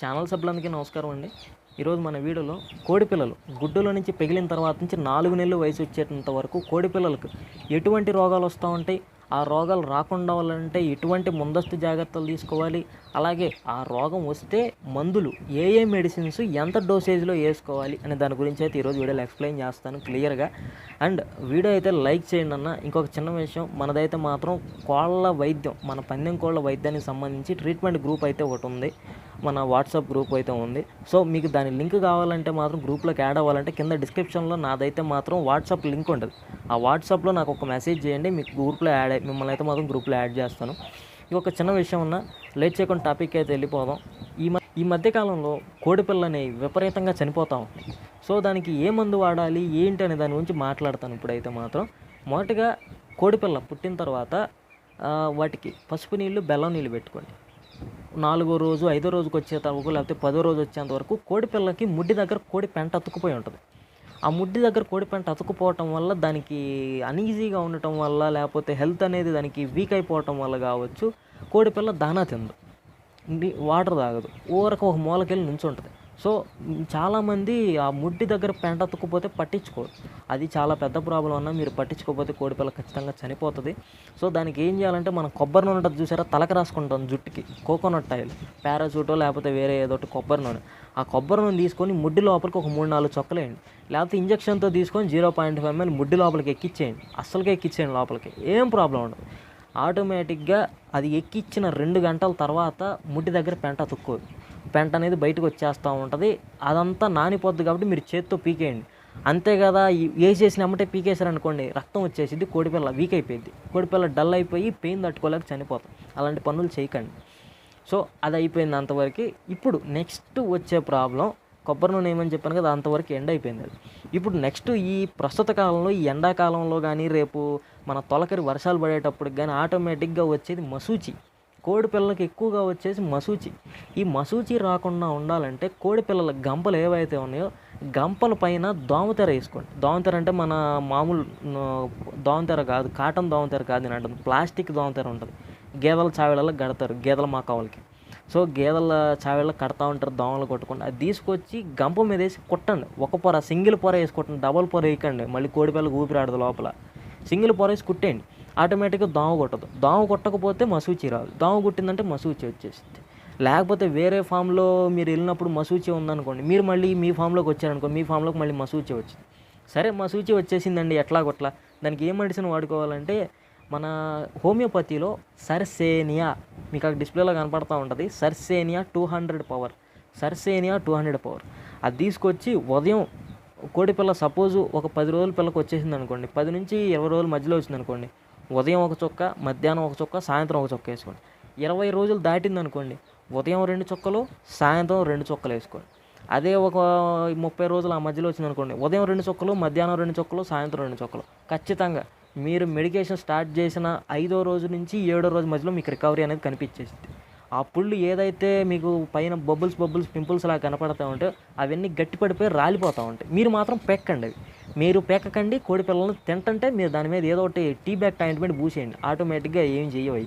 Channel సభ్యులందరికీ నమస్కారం అండి. ఈరోజు మన వీడియోలో కోడిపిల్లలు గుడ్డులో నుంచి పెగిలిన తర్వాత నుంచి నాలుగు నెలలు వయసు వచ్చేటంత వరకు కోడిపిల్లలకు ఎటువంటి రోగాలు వస్తూ ఉంటాయి? ఆ రోగాలు రాకుండా ఉండాలంటే ఎటువంటి ముందస్తు జాగ్రత్తలు తీసుకోవాలి? అలాగే ఆ రోగం వస్తే మందులు ఏ ఏ మెడిసిన్స్ ఎంత డోసేజ్లో వేసుకోవాలి? అనే దాని గురించి అయితే ఈరోజు వీడియోలో ఎక్స్ప్లెయిన్ చేస్తాను క్లియర్గా. అండ్ వీడియో అయితే లైక్ చేయండి అన్న. ఇంకొక చిన్న విషయం మనదైతే మాత్రం కోళ్ళ వైద్యం మన పందెం కోళ్ళ వైద్యానికి సంబంధించి ట్రీట్మెంట్ గ్రూప్ అయితే ఒకటి ఉంది. మన వాట్సాప్ గ్రూప్ అయితే ఉంది. సో మీకు దాని లింక్ కావాలంటే మాత్రం గ్రూప్లోకి యాడ్ అవ్వాలంటే కింద డిస్క్రిప్షన్లో నాదైతే మాత్రం వాట్సాప్ లింక్ ఉంటుంది. ఆ వాట్సాప్లో నాకు ఒక మెసేజ్ చేయండి మీకు గ్రూప్లో యాడ్ మిమ్మల్ని అయితే మాత్రం గ్రూప్లో యాడ్ చేస్తాను. ఇంకొక చిన్న విషయం ఉన్న లేట్ చేయకుండా టాపిక్ అయితే వెళ్ళిపోదాం. ఈ మ ఈ మధ్యకాలంలో కోడిపిల్ల అనేవి విపరీతంగా చనిపోతా ఉంటాయి సో దానికి ఏ మందు వాడాలి ఏంటి అనే దాని గురించి మాట్లాడతాను ఇప్పుడైతే మాత్రం. మొదటగా కోడిపిల్ల పుట్టిన తర్వాత వాటికి పసుపు నీళ్ళు బెల్లం నీళ్ళు పెట్టుకోండి. నాలుగో రోజు ఐదో రోజుకి వచ్చేంత వరకు లేకపోతే పదో రోజు వచ్చేంత వరకు కోడి పిల్లకి ముడ్డి దగ్గర కోడి పెంట అతుక్కుపోయి ఉంటుంది. ఆ ముడ్డి దగ్గర కోడి పెంట అతుక్కుపోవటం వల్ల దానికి అన్ఈజీగా ఉండటం వల్ల లేకపోతే హెల్త్ అనేది దానికి వీక్ అయిపోవటం వల్ల కావచ్చు. కోడి పిల్ల దానా తిందు. వాటర్ తాగదు. ఊరకు ఒక మూలకెళ్ళి నుంచుంటుంది. సో చాలామంది ఆ ముడ్డి దగ్గర పెంట అతుక్కుపోతే పట్టించుకోరు. అది చాలా పెద్ద ప్రాబ్లం అన్న మీరు పట్టించుకోకపోతే కోడిపిల్ల ఖచ్చితంగా చనిపోతుంది. సో దానికి ఏం చేయాలంటే మనం కొబ్బరి నూనె ఉంటుంది చూసారా? తలకు రాసుకుంటాం జుట్టుకి. కోకోనట్ ఆయిల్ పారాచూటో లేకపోతే వేరే ఏదో ఒకటి కొబ్బరి నూనె. ఆ కొబ్బరి నూనె తీసుకొని ముడ్డి లోపలికి ఒక మూడు నాలుగు చొక్కలేయండి లేకపోతే ఇంజక్షన్తో తీసుకొని జీరో పాయింట్ ఫైవ్ ఎంఎల్ ముడ్డి లోపలికి ఎక్కిచ్చేయండి. అస్సలకే ఎక్కిచ్చేయండి లోపలికి. ఏం ప్రాబ్లం ఉండదు. ఆటోమేటిక్గా అది ఎక్కిచ్చిన రెండు గంటల తర్వాత ముడ్డి దగ్గర పెంట అతుక్కోదు పెంట అనేది బయటకు వచ్చేస్తూ ఉంటుంది. అదంతా నానిపోద్ది కాబట్టి మీరు చేత్తో పీకేయండి. అంతే కదా వేసేసిన అమ్మటే పీకేశారనుకోండి రక్తం వచ్చేసింది కోడిపిల్ల వీక్ అయిపోయింది కోడిపిల్ల డల్ అయిపోయి పెయిన్ తట్టుకోలేక చనిపోతాం. అలాంటి పనులు చేయకండి. సో అది అయిపోయింది అంతవరకు. ఇప్పుడు నెక్స్ట్ వచ్చే ప్రాబ్లం కొబ్బరి నూనె ఏమని చెప్పాను కదా అంతవరకు ఎండ్ అయిపోయింది అది. ఇప్పుడు నెక్స్ట్ ఈ ప్రస్తుత కాలంలో ఈ ఎండాకాలంలో కానీ రేపు మన తొలకరి వర్షాలు పడేటప్పుడు కానీ ఆటోమేటిక్గా వచ్చేది మసూచి. కోడి పిల్లలకి ఎక్కువగా వచ్చేసి మసూచి. ఈ మసూచి రాకుండా ఉండాలంటే కోడి పిల్లల గంపలు ఏవైతే ఉన్నాయో గంపల పైన దోమతెర వేసుకోండి. దోమతెర అంటే మన మామూలు దోమతెర కాదు కాటన్ దోమతెర కాదు నేను అంటుంది. ప్లాస్టిక్ దోమతెర ఉంటుంది. గేదెల చావిళ్ళలో కడతారు గేదెల మాకావులకి. సో గేదెల చావిళ్ళ కడతా ఉంటారు దోమలు కొట్టుకోండి అది తీసుకొచ్చి గంప మీద వేసి కొట్టండి. ఒక పొర సింగిల్ పొర వేసి కొట్టండి డబల్ పొర వేయకండి. మళ్ళీ కోడి పిల్లకి ఊపిరాడదు లోపల. సింగిల్ పొర వేసి కుట్టేయండి. ఆటోమేటిక్గా దోమ కొట్టదు. దోమ కొట్టకపోతే మసూచి రాదు. దోమ కొట్టిందంటే మసూచి వచ్చేసింది. లేకపోతే వేరే ఫామ్లో మీరు వెళ్ళినప్పుడు మసూచి ఉందనుకోండి మీరు మళ్ళీ మీ ఫామ్లోకి వచ్చారనుకో మీ ఫామ్లోకి మళ్ళీ మసూచి వచ్చింది. సరే మసూచి వచ్చేసిందండి ఎట్లా కొట్లా? దానికి ఏ మెడిసిన్ వాడుకోవాలంటే మన హోమియోపతిలో సర్సేనియా మీకు అక్కడ డిస్ప్లేలో కనపడతా ఉంటుంది సర్సేనియా టూ హండ్రెడ్ పవర్. సర్సేనియా టూ హండ్రెడ్ పవర్. అది తీసుకొచ్చి ఉదయం కోడి పిల్ల సపోజు ఒక పది రోజుల పిల్లకి వచ్చేసింది అనుకోండి పది నుంచి ఇరవై రోజుల మధ్యలో వచ్చింది అనుకోండి ఉదయం ఒక చొక్క మధ్యాహ్నం ఒక చొక్క సాయంత్రం ఒక చొక్క వేసుకోండి. ఇరవై రోజులు దాటింది అనుకోండి ఉదయం రెండు చొక్కలు సాయంత్రం రెండు చొక్కలు వేసుకోండి. అదే ఒక ముప్పై రోజులు ఆ మధ్యలో వచ్చింది అనుకోండి ఉదయం రెండు చొక్కలు మధ్యాహ్నం రెండు చుక్కలు సాయంత్రం రెండు చొక్కలు. ఖచ్చితంగా మీరు మెడికేషన్ స్టార్ట్ చేసిన ఐదో రోజు నుంచి ఏడో రోజు మధ్యలో మీకు రికవరీ అనేది కనిపించేసింది. ఆ పుళ్ళు ఏదైతే మీకు పైన బబుల్స్ బబుల్స్ పింపుల్స్ లాగా కనపడతా ఉంటే అవన్నీ గట్టిపడిపోయి రాలిపోతూ ఉంటాయి. మీరు మాత్రం పెక్కండి అవి. మీరు పెక్కకండి కోడి పిల్లలను తింటంటే మీరు దాని మీద ఏదో ఒకటి టీ బ్యాగ్ ఆయింట్మెంట్ పూసేయండి. ఆటోమేటిక్గా ఏం చేయవు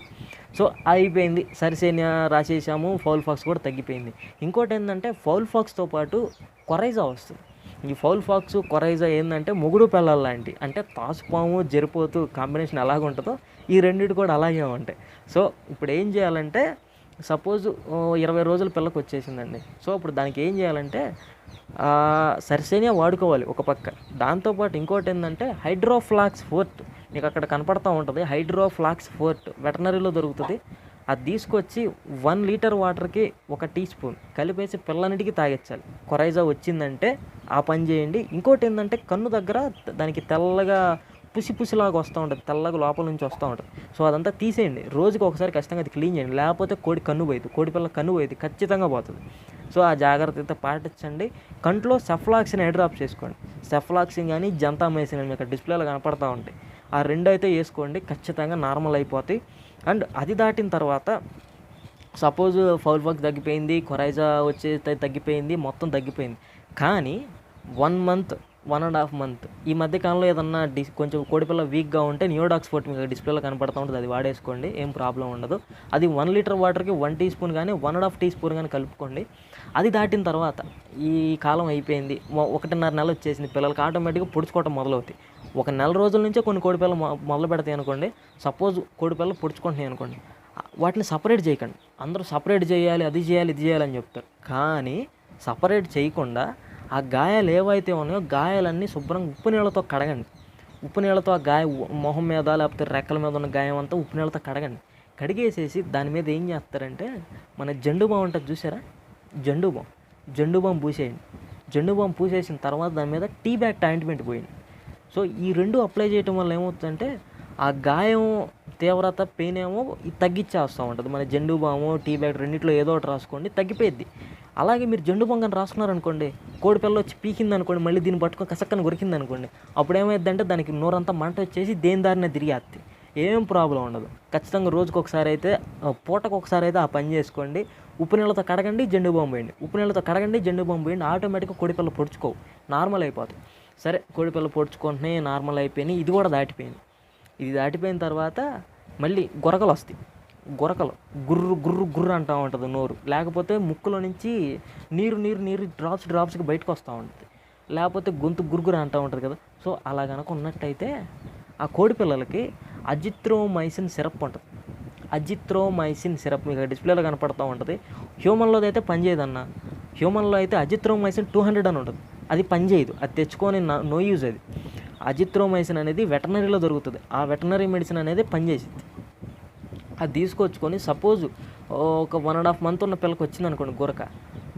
సో అయిపోయింది. సరిసేన రాసేసాము ఫౌల్ ఫాక్స్ కూడా తగ్గిపోయింది. ఇంకోటి ఏంటంటే ఫౌల్ ఫాక్స్తో పాటు కొరైజా వస్తుంది. ఈ ఫౌల్ ఫాక్స్ కొరైజా ఏంటంటే మొగుడు పిల్లల లాంటి అంటే తాసుపాము జరిపోతూ కాంబినేషన్ ఎలాగ ఉంటుందో ఈ రెండింటి కూడా అలాగే ఉంటాయి. సో ఇప్పుడు ఏం చేయాలంటే సపోజ్ ఇరవై రోజుల పిల్లకు వచ్చేసిందండి. సో ఇప్పుడు దానికి ఏం చేయాలంటే ఆ, సరిసేనియా వాడుకోవాలి ఒక పక్క. దాంతోపాటు ఇంకోటి ఏంటంటే హైడ్రోఫ్లాక్స్ ఫోర్ట్. మీకు అక్కడ కనపడతా ఉంటుంది హైడ్రోఫ్లాక్స్ ఫోర్ట్. వెటనరీలో దొరుకుతుంది. అది తీసుకొచ్చి వన్ లీటర్ వాటర్కి ఒక టీ స్పూన్ కలిపేసి పిల్లన్నిటికీ తాగించాలి కొరైజా వచ్చిందంటే ఆ పని చేయండి. ఇంకోటి ఏంటంటే కన్ను దగ్గర దానికి తెల్లగా పుసి పుసిలాగా వస్తూ ఉంటుంది తెల్లగా లోపల నుంచి వస్తూ ఉంటుంది. సో అదంతా తీసేయండి. రోజుకి ఒకసారి ఖచ్చితంగా అది క్లీన్ చేయండి. లేకపోతే కోడి కన్ను పోయింది కోడి పిల్ల కన్ను పోయింది ఖచ్చితంగా పోతుంది. సో ఆ జాగ్రత్త అయితే పాటించండి. కంట్లో సెఫ్లాక్సిన్ డ్రాప్ చేసుకోండి. సెఫ్లాక్సిన్ కానీ జంతామైసిన్ అని మీకు డిస్ప్లేలో కనపడతా ఉంటాయి. ఆ రెండు అయితే వేసుకోండి ఖచ్చితంగా నార్మల్ అయిపోతాయి. అండ్ అది దాటిన తర్వాత సపోజ్ ఫౌల్ వర్క్ తగ్గిపోయింది కొరైజా వచ్చే తగ్గిపోయింది మొత్తం తగ్గిపోయింది. కానీ one month one and half month. ఈ మధ్య కాలంలో ఏదన్నా డిస్ కొంచెం కోడిపిల్ల వీక్గా ఉంటే నియోడాక్స్ ఫోర్ట్ మీకు డిస్ప్లేలో కనపడతా ఉంటుంది అది వాడేసుకోండి ఏం ప్రాబ్లం ఉండదు. అది వన్ లీటర్ వాటర్కి వన్ టీ స్పూన్ కానీ one and half teaspoon కానీ కలుపుకోండి. అది దాటిన తర్వాత ఈ కాలం అయిపోయింది ఒకటిన్నర నెల వచ్చేసింది పిల్లలకి ఆటోమేటిక్గా పొడుచుకోవటం మొదలవుతాయి ఒక నెల రోజుల నుంచే కొన్ని కోడిపిల్లలు మొదలు పెడతాయి అనుకోండి సపోజ్ కోడిపిల్లలు పొడుచుకుంటున్నాయి అనుకోండి వాటిని సపరేట్ చేయకండి. అందరూ సపరేట్ చేయాలి అది చేయాలి ఇది చేయాలి అని చెప్తారు. కానీ సపరేట్ చేయకుండా ఆ గాయాలు ఏవైతే ఉన్నాయో గాయాలన్నీ శుభ్రంగా ఉప్పు నీళ్ళతో కడగండి. ఉప్పు నీళ్ళతో ఆ గాయ మొహం మీద లేకపోతే రెక్కల మీద ఉన్న గాయం అంతా ఉప్పు నీళ్ళతో కడగండి. కడిగేసేసి దాని మీద ఏం చేస్తారంటే మన జండు బాం ఉంటుంది చూసారా? జండు బాం జండు బాం పూసేయండి. జండు బాం పూసేసిన తర్వాత దాని మీద టీ బ్యాగ్ ఆయింట్మెంట్ పోయింది సో ఈ రెండు అప్లై చేయటం వల్ల ఏమవుతుందంటే ఆ గాయం తీవ్రత పెయిన్ ఏమో తగ్గించేస్తూ ఉంటుంది. మన జండు బాము టీ బ్యాగ్ రెండిట్లో ఏదో ఒకటి రాసుకోండి తగ్గిపోయిద్ది. అలాగే మీరు జండు బాం రాసుకున్నారనుకోండి కోడి పిల్ల వచ్చి పీకింది అనుకోండి మళ్ళీ దీన్ని పట్టుకొని కసక్కని కొరికింది అనుకోండి అప్పుడు ఏమైందంటే దానికి నోరంతా మంట వచ్చేసి దేని దారిన తిరిగేస్తుంది ఏం ప్రాబ్లం ఉండదు. ఖచ్చితంగా రోజుకు ఒకసారి అయితే పూటకు ఒకసారి అయితే ఆ పని చేసుకోండి. ఉప్పు నీళ్ళతో కడగండి జెండు బాంబు వేయండి. ఉప్పు నీళ్ళతో కడగండి జెండు బాంబు వేయండి ఆటోమేటిక్గా కోడిపిల్ల పొడుచుకోవు. నార్మల్ అయిపోతుంది సరే కోడిపిల్ల పొడుచుకుంటున్నాయి నార్మల్ అయిపోయినాయి ఇది కూడా దాటిపోయింది. ఇది దాటిపోయిన తర్వాత మళ్ళీ గొరగలు వస్తాయి గొరకలు. గుర్రు గుర్రు గుర్రు అంటూ ఉంటుంది నోరు. లేకపోతే ముక్కులో నుంచి నీరు నీరు నీరు డ్రాప్స్ డ్రాప్స్కి బయటకు వస్తూ ఉంటుంది. లేకపోతే గొంతు గురుగురు అంటూ ఉంటుంది కదా. సో అలా కనుక ఉన్నట్టయితే ఆ కోడి పిల్లలకి అజిత్రోమైసిన్ సిరప్ ఉంటుంది. అజిత్రోమైసిన్ సిరప్ మీకు డిస్ప్లేలో కనపడుతూ ఉంటుంది. హ్యూమన్లో అయితే పనిచేయదన్న హ్యూమన్లో అయితే అజిత్రోమైసిన్ టూ హండ్రెడ్ అని ఉంటుంది. అది పనిచేయదు అది తెచ్చుకొని నో యూజ్ అది. అజిత్రోమైసిన్ అనేది వెటనరీలో దొరుకుతుంది. ఆ వెటనరీ మెడిసిన్ అనేది పనిచేసింది అది తీసుకొచ్చుకొని సపోజ్ ఒక వన్ అండ్ హాఫ్ మంత్ ఉన్న పిల్లకి వచ్చింది అనుకోండి గురక.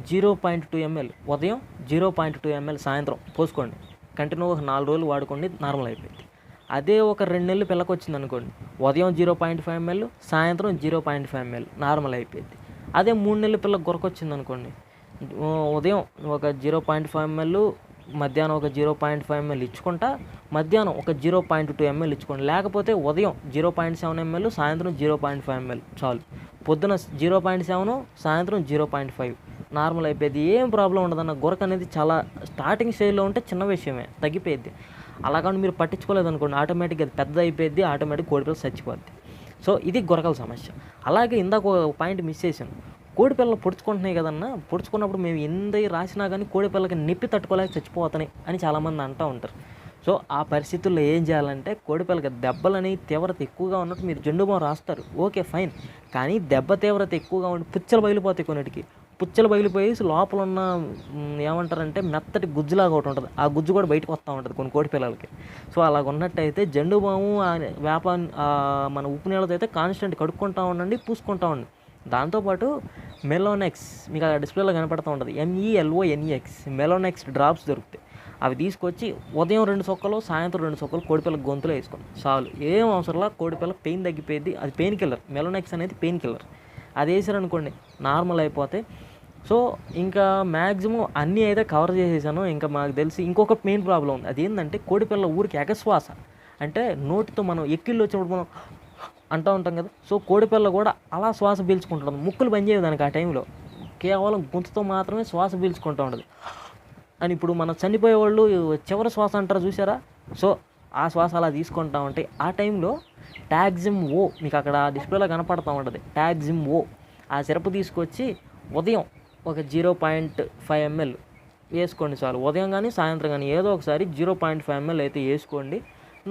జీరో పాయింట్ టూ ఎంఎల్ ఉదయం జీరో పాయింట్ టూ ఎంఎల్ సాయంత్రం పోసుకోండి. కంటిన్యూ ఒక నాలుగు రోజులు వాడుకోండి నార్మల్ అయిపోయింది. అదే ఒక రెండు నెలలు పిల్లకి వచ్చింది అనుకోండి ఉదయం జీరో పాయింట్ ఫైవ్ ఎంఎల్ సాయంత్రం zero point five ml normal అయిపోయింది. అదే మూడు నెలల పిల్లకి గురకొచ్చింది అనుకోండి ఉదయం ఒక జీరో పాయింట్ ఫైవ్ ఎంఎల్ మధ్యాహ్నం ఒక జీరో పాయింట్ ఫైవ్ ఎంఎల్ ఇచ్చుకుంటా మధ్యాహ్నం ఒక జీరో పాయింట్ టూ ఎంఎల్ ఇచ్చుకోండి. లేకపోతే ఉదయం జీరో పాయింట్ సెవెన్ ఎంఎల్ సాయంత్రం జీరో పాయింట్ ఫైవ్ ఎంఎల్ చాలు. పొద్దున జీరో పాయింట్ సెవెన్ సాయంత్రం జీరో పాయింట్ ఫైవ్. నార్మల్ అయిపోయింది. ఏం ప్రాబ్లం ఉండదన్న గురక అనేది చాలా స్టార్టింగ్ స్టేజ్లో ఉంటే చిన్న విషయమే తగ్గిపోయింది. అలాగని మీరు పట్టించుకోలేదు అనుకోండి ఆటోమేటిక్గా అది పెద్ద అయిపోయింది ఆటోమేటిక్ కోడిపిల్ల చచ్చిపోద్ది. సో ఇది గొరకల సమస్య. అలాగే ఇందాక ఒక పాయింట్ మిస్ చేశాను. కోడి పిల్లలు పొడుచుకుంటున్నాయి కదన్నా పొడుచుకున్నప్పుడు మేము ఎంత రాసినా కానీ కోడి పిల్లకి నొప్పి తట్టుకోలేక చచ్చిపోతున్నాయి అని చాలామంది అంటూ ఉంటారు. సో ఆ పరిస్థితుల్లో ఏం చేయాలంటే కోడి పిల్లకి దెబ్బలని తీవ్రత ఎక్కువగా ఉన్నట్టు మీరు జెండు బాం రాస్తారు. Okay fine. కానీ దెబ్బ తీవ్రత ఎక్కువగా ఉండి పుచ్చలు బయలుపోతాయి కొన్నిటికి. పుచ్చలు బయలుపోయి లోపల ఉన్న ఏమంటారంటే మెత్తటి గుజ్జులాగా ఒకటి ఉంటుంది. ఆ గుజ్జు కూడా బయటకు వస్తూ ఉంటుంది కొన్ని కోడి పిల్లలకి. సో అలాగ ఉన్నట్టయితే జెండు బాము ఆ వేప మన ఉప్పు నీళ్ళతో అయితే కాన్స్టెంట్ కడుక్కుంటా ఉండండి పూసుకుంటా ఉండండి. దాంతోపాటు మెలోనెక్స్ మీకు ఆ డిస్ప్లేలో కనపడుతూ ఉంటుంది. ఎంఈఎల్ఓ ఎన్ఈఎక్స్ మెలోనెక్స్ డ్రాప్స్ దొరుకుతాయి. అవి తీసుకొచ్చి ఉదయం రెండు సొక్కలు సాయంత్రం రెండు సొక్కలు కోడిపిల్ల గొంతులో వేసుకోండి. చాలు. ఏం అవసరంలా కోడిపిల్ల పెయిన్ తగ్గిపోయింది. అది పెయిన్ కిల్లర్. మెలోనెక్స్ అనేది పెయిన్ కిల్లర్. అది వేసారనుకోండి నార్మల్ అయిపోతే. సో ఇంకా మ్యాక్సిమం అన్నీ అయితే కవర్ చేసేసాను. ఇంకా మాకు తెలిసి ఇంకొక మెయిన్ ప్రాబ్లం ఉంది. అదేంటంటే కోడిపిల్ల ఊరికి ఎగశ్వాస అంటే నోటితో మనం ఎక్కిళ్ళు వచ్చినప్పుడు మనం అంటూ ఉంటాం కదా. సో కోడిపిల్ల కూడా అలా శ్వాస పీల్చుకుంటుంది. ముక్కులు పనిచేయదు దానికి ఆ టైంలో. కేవలం గొంతుతో మాత్రమే శ్వాస పీల్చుకుంటూ ఉంటుంది. అని ఇప్పుడు మనం చనిపోయే వాళ్ళు చివరి శ్వాస అంటారు చూసారా? సో ఆ శ్వాస అలా తీసుకుంటా ఉంటాయి ఆ టైంలో ట్యాగ్జిమ్ ఓ మీకు అక్కడ డిస్ప్లేలో కనపడతా ఉంటుంది. Taxim O. ఆ సిరప్ తీసుకొచ్చి ఉదయం ఒక జీరో పాయింట్ ఫైవ్ ఎంఎల్ వేసుకోండి చాలు. ఉదయం కానీ సాయంత్రం కానీ ఏదో ఒకసారి జీరో పాయింట్ ఫైవ్ ఎంఎల్ అయితే వేసుకోండి.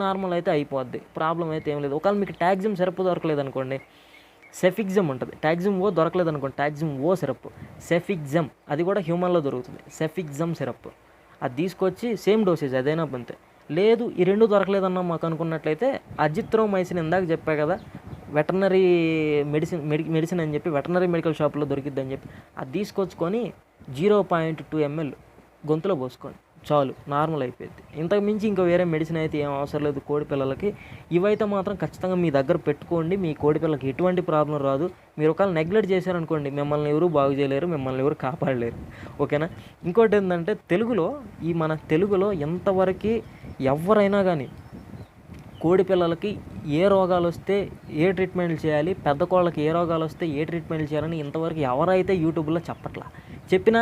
నార్మల్ అయితే అయిపోద్ది. ప్రాబ్లం అయితే ఏం లేదు. ఒకవేళ మీకు ట్యాగ్జిమ్ సిరప్ దొరకలేదు అనుకోండి సెఫిక్జమ్ ఉంటుంది. ట్యాగ్జిమ్ ఓ దొరకలేదు అనుకోండి ట్యాగ్జిమ్ ఓ సిరప్. సెఫిక్జమ్ అది కూడా హ్యూమన్లో దొరుకుతుంది. Cefixime syrup. అది తీసుకొచ్చి సేమ్ డోసేజ్ అదైనా అంతే. లేదు ఈ రెండు దొరకలేదన్న మాకు అనుకున్నట్లయితే అజిత్రోమైసిన్ ఇందాక చెప్పా కదా వెటర్నరీ మెడిసిన్ మెడి మెడిసిన్ అని చెప్పి వెటర్నరీ మెడికల్ షాప్లో దొరికిద్దని చెప్పి అది తీసుకొచ్చుకొని జీరో పాయింట్ టూ ఎంఎల్ గొంతులో పోసుకోండి. చాలు నార్మల్ అయిపోయింది. ఇంతకు మించి ఇంకా వేరే మెడిసిన్ అయితే ఏం అవసరం లేదు కోడి పిల్లలకి. ఇవైతే మాత్రం ఖచ్చితంగా మీ దగ్గర పెట్టుకోండి. మీ కోడిపిల్లలకి ఎటువంటి ప్రాబ్లం రాదు. మీరు ఒకవేళ నెగ్లెక్ట్ చేశారనుకోండి మిమ్మల్ని ఎవరు బాగు చేయలేరు మిమ్మల్ని ఎవరు కాపాడలేరు. ఓకేనా ఇంకోటి ఏంటంటే తెలుగులో ఈ మన తెలుగులో ఎంతవరకు ఎవరైనా కానీ కోడి పిల్లలకి ఏ రోగాలు వస్తే ఏ ట్రీట్మెంట్లు చేయాలి పెద్ద కోళ్ళకి ఏ రోగాలు వస్తే ఏ ట్రీట్మెంట్లు చేయాలని ఇంతవరకు ఎవరైతే యూట్యూబ్లో చెప్పట్లా. చెప్పిన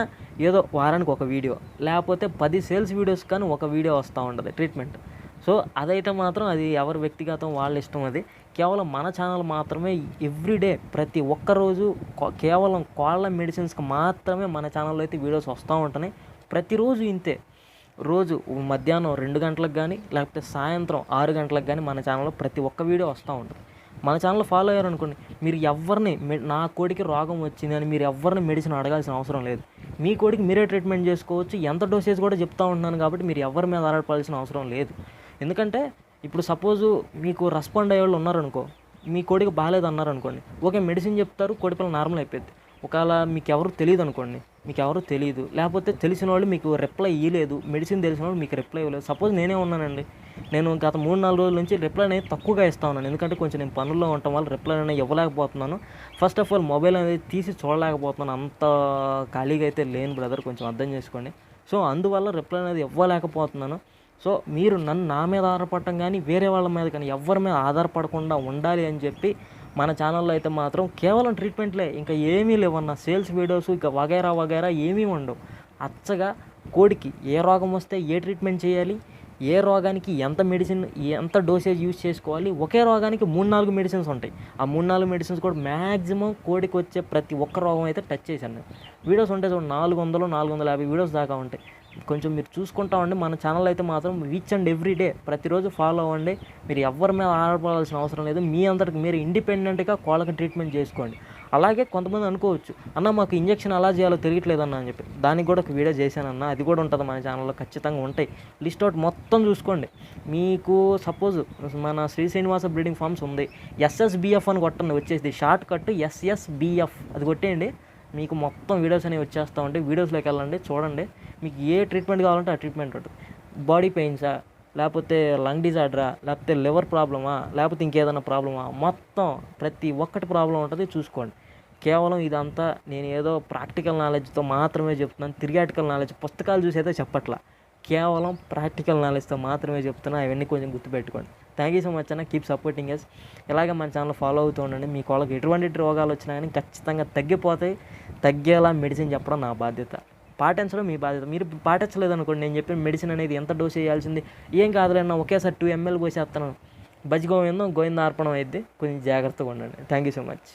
ఏదో వారానికి ఒక వీడియో లేకపోతే పది సేల్స్ వీడియోస్ కానీ ఒక వీడియో వస్తూ ఉంటుంది ట్రీట్మెంట్. సో అదైతే మాత్రం అది ఎవరి వ్యక్తిగతం వాళ్ళ ఇష్టం అది. కేవలం మన ఛానల్ మాత్రమే ఎవ్రీడే ప్రతి ఒక్క రోజు కేవలం కోళ్ళ మెడిసిన్స్కి మాత్రమే మన ఛానల్లో అయితే వీడియోస్ వస్తూ ఉంటున్నాయి. ప్రతిరోజు ఇంతే. రోజు మధ్యాహ్నం రెండు గంటలకు కానీ లేకపోతే సాయంత్రం ఆరు గంటలకు కానీ మన ఛానల్లో ప్రతి ఒక్క వీడియో వస్తూ ఉంటుంది. మన ఛానల్ ఫాలో అయ్యారు అనుకోండి మీరు ఎవరిని మె- నా కోడికి రోగం వచ్చింది అని మీరు ఎవరిని మెడిసిన్ అడగాల్సిన అవసరం లేదు. మీ కోడికి మీరే ట్రీట్మెంట్ చేసుకోవచ్చు ఎంత డోసేజ్ కూడా చెప్తా ఉంటున్నాను కాబట్టి మీరు ఎవరి మీద ఆధారపడాల్సిన అవసరం లేదు. ఎందుకంటే ఇప్పుడు సపోజు మీకు రెస్పాండ్ అయ్యే వాళ్ళు ఉన్నారనుకో మీ కోడికి బాగాలేదు అన్నారు అనుకోండి ఓకే మెడిసిన్ చెప్తారు కోడి పిల్ల నార్మల్ అయిపోద్ది ఒకవేళ మీకు ఎవరు తెలియదు అనుకోండి మీకు ఎవరు తెలియదు లేకపోతే తెలిసిన వాళ్ళు మీకు రిప్లై ఇవ్వలేదు మెడిసిన్ తెలిసిన వాళ్ళు మీకు రిప్లై ఇవ్వలేదు. సపోజ్ నేనే ఉన్నానండి. నేను గత మూడు నాలుగు రోజుల నుంచి రిప్లై అనేది తక్కువగా ఇస్తా ఉన్నాను. ఎందుకంటే కొంచెం నేను పనుల్లో ఉండటం వల్ల రిప్లై అనేది ఇవ్వలేకపోతున్నాను. ఫస్ట్ ఆఫ్ ఆల్ మొబైల్ అనేది తీసి చూడలేకపోతున్నాను. అంత ఖాళీగా అయితే లేను బ్రదర్ కొంచెం అర్థం చేసుకోండి. సో అందువల్ల రిప్లై అనేది ఇవ్వలేకపోతున్నాను. సో మీరు నన్ను నా మీద ఆధారపడటం కానీ వేరే వాళ్ళ మీద కానీ ఎవరి మీద ఆధారపడకుండా ఉండాలి అని చెప్పి మన ఛానల్లో అయితే మాత్రం కేవలం ట్రీట్మెంట్లే ఇంకా ఏమీ లేవన్న. సేల్స్ వీడియోస్ ఇంకా వగైరా వగైరా ఏమీ ఉండవు. అచ్చగా కోడికి ఏ రోగం వస్తే ఏ ట్రీట్మెంట్ చేయాలి? ఏ రోగానికి ఎంత మెడిసిన్ ఎంత డోసేజ్ యూజ్ చేసుకోవాలి? ఒకే రోగానికి మూడు నాలుగు మెడిసిన్స్ ఉంటాయి. ఆ మూడు నాలుగు మెడిసిన్స్ కూడా మ్యాక్సిమం కోడికి వచ్చే ప్రతి ఒక్క రోగం అయితే టచ్ చేశాను వీడియోస్ ఉంటాయి చూడండి నాలుగు వందలు నాలుగు వందల యాభై వీడియోస్ దాకా ఉంటాయి. కొంచెం మీరు చూసుకుంటా ఉండి మన ఛానల్ అయితే మాత్రం ఈచ్ అండ్ ఎవ్రీ డే ప్రతిరోజు ఫాలో అవ్వండి. మీరు ఎవరి మీద ఆధారపడాల్సిన అవసరం లేదు. మీ అందరికి మీరు ఇండిపెండెంట్గా కోళ్ళకి ట్రీట్మెంట్ చేసుకోండి. అలాగే కొంతమంది అనుకోవచ్చు అన్న మాకు ఇంజక్షన్ అలా చేయాలో తెలియట్లేదన్న అని చెప్పి. దానికి కూడా ఒక వీడియో చేశానన్న. అది కూడా ఉంటుంది మన ఛానల్లో ఖచ్చితంగా ఉంటాయి. లిస్ట్ అవుట్ మొత్తం చూసుకోండి. మీకు సపోజ్ మన శ్రీ శ్రీనివాస బ్రీడింగ్ ఫార్మ్స్ ఉంది. ఎస్ఎస్బిఎఫ్ అని కొట్టండి వచ్చేసి. షార్ట్ కట్ ఎస్ఎస్బిఎఫ్ అది కొట్టేయండి. మీకు మొత్తం వీడియోస్ అనేవి వచ్చేస్తూ ఉంటాయి. వీడియోస్లోకి వెళ్ళండి చూడండి. మీకు ఏ ట్రీట్మెంట్ కావాలంటే ఆ ట్రీట్మెంట్ ఉంటుంది. బాడీ పెయిన్సా? లేకపోతే లంగ్ డిజార్డరా? లేకపోతే లివర్ ప్రాబ్లమా? లేకపోతే ఇంకేదైనా ప్రాబ్లమా? మొత్తం ప్రతి ఒక్కటి ప్రాబ్లం ఉంటుంది. చూసుకోండి. కేవలం ఇదంతా నేను ఏదో ప్రాక్టికల్ నాలెడ్జ్తో మాత్రమే చెప్తున్నాను. థిరియాటికల్ నాలెడ్జ్ పుస్తకాలు చూసి అయితే చెప్పట్లా. కేవలం ప్రాక్టికల్ నాలెడ్జ్తో మాత్రమే చెప్తున్నా. అవన్నీ కొంచెం గుర్తుపెట్టుకోండి. థ్యాంక్ యూ సో మచ్ అన్న. కీప్ సపోర్టింగ్ ఎస్ ఇలాగే మన ఛానల్ ఫాలో అవుతూ ఉండండి. మీ వాళ్ళకి ఎటువంటి రోగాలు వచ్చినా కానీ ఖచ్చితంగా తగ్గిపోతాయి. తగ్గేలా మెడిసిన్ చెప్పడం నా బాధ్యత. పాటించడం మీ బాధ్యత. మీరు పాటించలేదు అనుకోండి. నేను చెప్పిన మెడిసిన్ అనేది ఎంత డోస్ చేయాల్సింది? ఏం కాదులేనా ఒకేసారి టూ ఎంఎల్ పోసేస్తాను బజ్జి గోవిందం గోవింద అర్పణం అయితే కొంచెం జాగ్రత్తగా ఉండండి. Thank you so much